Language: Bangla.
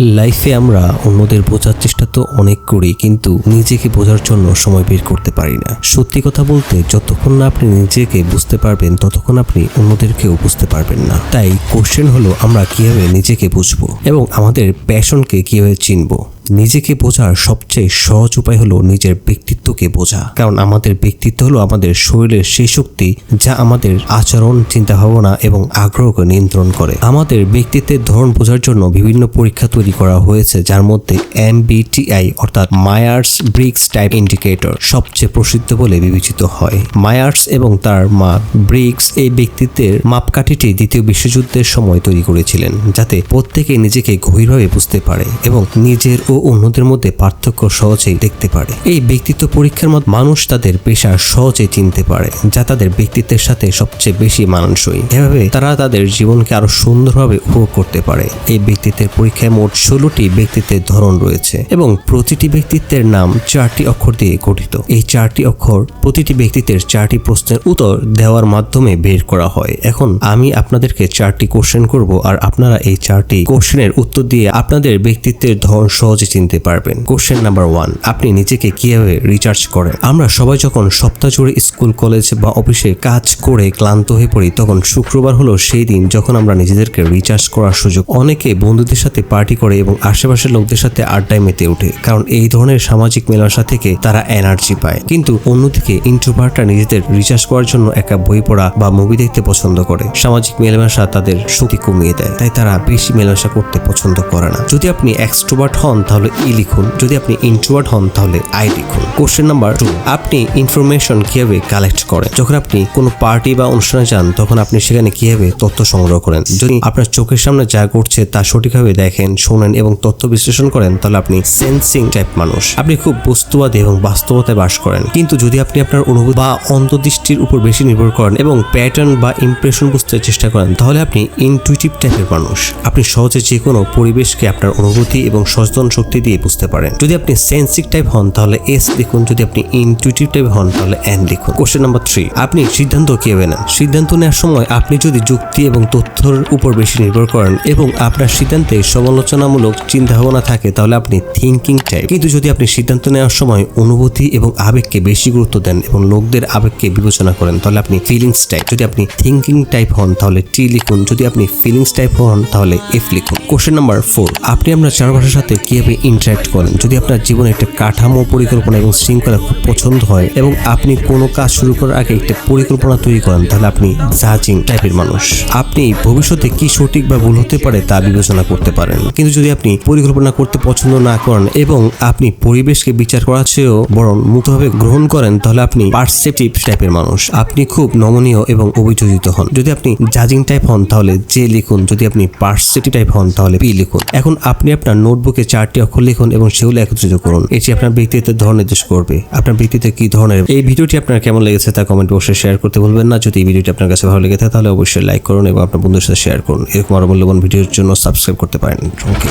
লাইফে আমরা অন্যদের বোঝার চেষ্টা তো অনেক করি, কিন্তু নিজেকে বোঝার জন্য সময় বের করতে পারি না। সত্যি কথা বলতে, যতক্ষণ না আপনি নিজেকে বুঝতে পারবেন, ততক্ষণ আপনি অন্যদেরকেও বুঝতে পারবেন না। তাই কোশ্চেন হলো, আমরা কীভাবে নিজেকে বুঝব? এবং আমাদের প্যাশনকে কীভাবে চিনবো? নিজেকে বোঝার সবচেয়ে সহজ উপায় হলো নিজের ব্যক্তিত্বকে বোঝা। কারণ আমাদের ব্যক্তিত্ব হলো আমাদের শরীরের সেই শক্তি যা আমাদের আচরণ চিন্তা ভাবনা এবং আগ্রহকে নিয়ন্ত্রণ করে। আমাদের ব্যক্তিত্বের ধরন বোঝার জন্য বিভিন্ন পরীক্ষা তৈরি করা হয়েছে, যার মধ্যে এমবিটিআই অর্থাৎ মায়ার্স ব্রিক্স টাইপ ইন্ডিকেটর সবচেয়ে প্রসিদ্ধ বলে বিবেচিত হয়। মায়ার্স এবং তার মা ব্রিক্স এই ব্যক্তিত্বের মাপকাঠিটি দ্বিতীয় বিশ্বযুদ্ধের সময় তৈরি করেছিলেন, যাতে প্রত্যেকে নিজেকে গভীরভাবে বুঝতে পারে এবং নিজের ও অন্যদের মধ্যে পার্থক্য সহজেই দেখতে পারে। এই ব্যক্তিত্ব পরীক্ষার মত মানুষ তাদের পেশা সহজে চিনতে পারে, যা তাদের ব্যক্তিত্বের সাথে সবচেয়ে বেশি মানানসই। এভাবে তারা তাদের জীবনকে আরও সুন্দরভাবে উপভোগ করতে পারে। এই ব্যক্তিত্বের পরীক্ষায় মোট ষোলোটি ব্যক্তিত্বের ধরন রয়েছে এবং প্রতিটি ব্যক্তিত্বের নাম চারটি অক্ষর দিয়ে গঠিত। এই চারটি অক্ষর প্রতিটি ব্যক্তিত্বের চারটি প্রশ্নের উত্তর দেওয়ার মাধ্যমে বের করা হয়। এখন আমি আপনাদেরকে চারটি কোশ্চেন করব, আর আপনারা এই চারটি কোশ্চেনের উত্তর দিয়ে আপনাদের ব্যক্তিত্বের ধরন সহজে চিনতে পারবেন। কোশ্চেন নাম্বার ওয়ান আপনি নিজেকে কীভাবে রিচার্জ করেন? আমরা সবাই যখন সপ্তাহ জুড়ে স্কুল কলেজ বা অফিসে কাজ করে ক্লান্ত হয়ে পড়ি, তখন শুক্রবার হলো সেই দিন যখন আমরা নিজেদেরকে রিচার্জ করার সুযোগ। অনেকে বন্ধুদের সাথে পার্টি করে এবং আশেপাশের লোকদের সাথে আড্ডায় মেতে ওঠে, কারণ এই ধরনের সামাজিক মেলামেশা থেকে তারা এনার্জি পায়। কিন্তু অন্যদিকে ইন্ট্রোভার্টরা নিজেদের রিচার্জ করার জন্য একা বই পড়া বা মুভি দেখতে পছন্দ করে। সামাজিক মেলামেশা তাদের শক্তি কমিয়ে দেয়, তাই তারা বেশি মেলামেশা করতে পছন্দ করে না। যদি আপনি এক্সট্রোভার্ট হন, তাহলে ই লিখুন। যদি আপনি ইন্ট্রোভার্ট হন, তাহলে আই লিখুন। কোশ্চেন নাম্বার টু আপনি ইনফরমেশন কীভাবে কালেক্ট করেন? যখন আপনি কোনো পার্টি বা অনুষ্ঠানে যান, তখন আপনি সেখানে কীভাবে তথ্য সংগ্রহ করেন? যদি আপনার চোখের সামনে যা ঘটছে তা সঠিকভাবে দেখেন, শোনেন এবং তথ্য বিশ্লেষণ করেন, তাহলে আপনি সেন্সিং টাইপ মানুষ। আপনি খুব বস্তুবাদী এবং বাস্তবতায় বাস করেন। কিন্তু যদি আপনি আপনার অনুভূতি বা অন্তর্দৃষ্টির উপর বেশি নির্ভর করেন এবং প্যাটার্ন বা ইমপ্রেশন বুঝতে চেষ্টা করেন, তাহলে আপনি ইনটুইটিভ টাইপের মানুষ। আপনি সহজে যে কোনো পরিবেশকে আপনার অনুভূতি এবং সচেতন শক্তি দিয়ে বুঝতে পারেন। যদি আপনি সেন্সিক টাইপ হন, তাহলে এস লিখুন যদি আপনি ইনটুইটিভ টাইপ হন, তাহলে এন লিখুন কোশ্চেন নাম্বার থ্রি আপনি সিদ্ধান্ত কীভাবে নেন? সিদ্ধান্ত নেওয়ার সময় আপনি যদি যুক্তি এবং তথ্যর উপর বেশি নির্ভর করেন এবং আপনার সিদ্ধান্তে সমালোচনামূলক চিন্তা ভাবনা থাকে, তাহলে আপনি থিঙ্কিং টাইপ কিন্তু যদি আপনি সিদ্ধান্ত নেওয়ার সময় অনুভূতি এবং আবেগকে বেশি গুরুত্ব দেন এবং লোকদের আবেগকে বিবেচনা করেন, তাহলে আপনি ফিলিংস টাইপ যদি আপনি থিঙ্কিং টাইপ হন, তাহলে টি লিখুন। যদি আপনি ফিলিংস টাইপ হন, তাহলে এফ লিখুন। কোশ্চেন নাম্বার ফোর আপনি আপনার চারপাশের সাথে কীভাবে ইন্টারাক্ট করেন? যদি আপনার জীবনে একটা কাঠামো পরিকল্পনা এবং শৃঙ্খলা খুব পছন্দ হয় এবং আপনি কোনো কাজ শুরু করার আগে একটা পরিকল্পনা তৈরি করেন, তাহলে আপনি জাজিং টাইপের মানুষ। আপনি ভবিষ্যতে কি সঠিক বা ভুল হতে পারে তা বিবেচনা করতে পারেন। কিন্তু যদি আপনি পরিকল্পনা করতে পছন্দ না করেন এবং আপনি পরিবেশকে বিচার করার চেয়েও বরং মুক্তভাবে গ্রহণ করেন, তাহলে আপনি পারসেপটিভ টাইপের মানুষ। আপনি খুব নমনীয় এবং অভিযোজিত হন। যদি আপনি জাজিং টাইপ হন, তাহলে যে লিখুন। যদি আপনি পারসেপটিভ টাইপ হন, তাহলে পি লিখুন। এখন আপনি আপনার নোটবুকে চারটি অক্ষর লিখুন এবং সেগুলো একত্রিত করুন। এটি আপনার ব্যক্তিত্বের ধর নির্দেশ করবে। আপনার ব্যক্তিত্ব কি ধরনের এই ভিডিওটি আপনার কেমন লেগেছে তা কমেন্ট বক্সে শেয়ার করতে ভুলবেন না। যদি এই ভিডিওটি আপনার কাছে ভালো লেগে থাকে, তাহলে অবশ্যই লাইক করুন এবং আপনার বন্ধুর সাথে শেয়ার করুন। এরকম আরও মূল্যবান ভিডিওর জন্য সাবস্ক্রাইব করতে পারেন। ওকে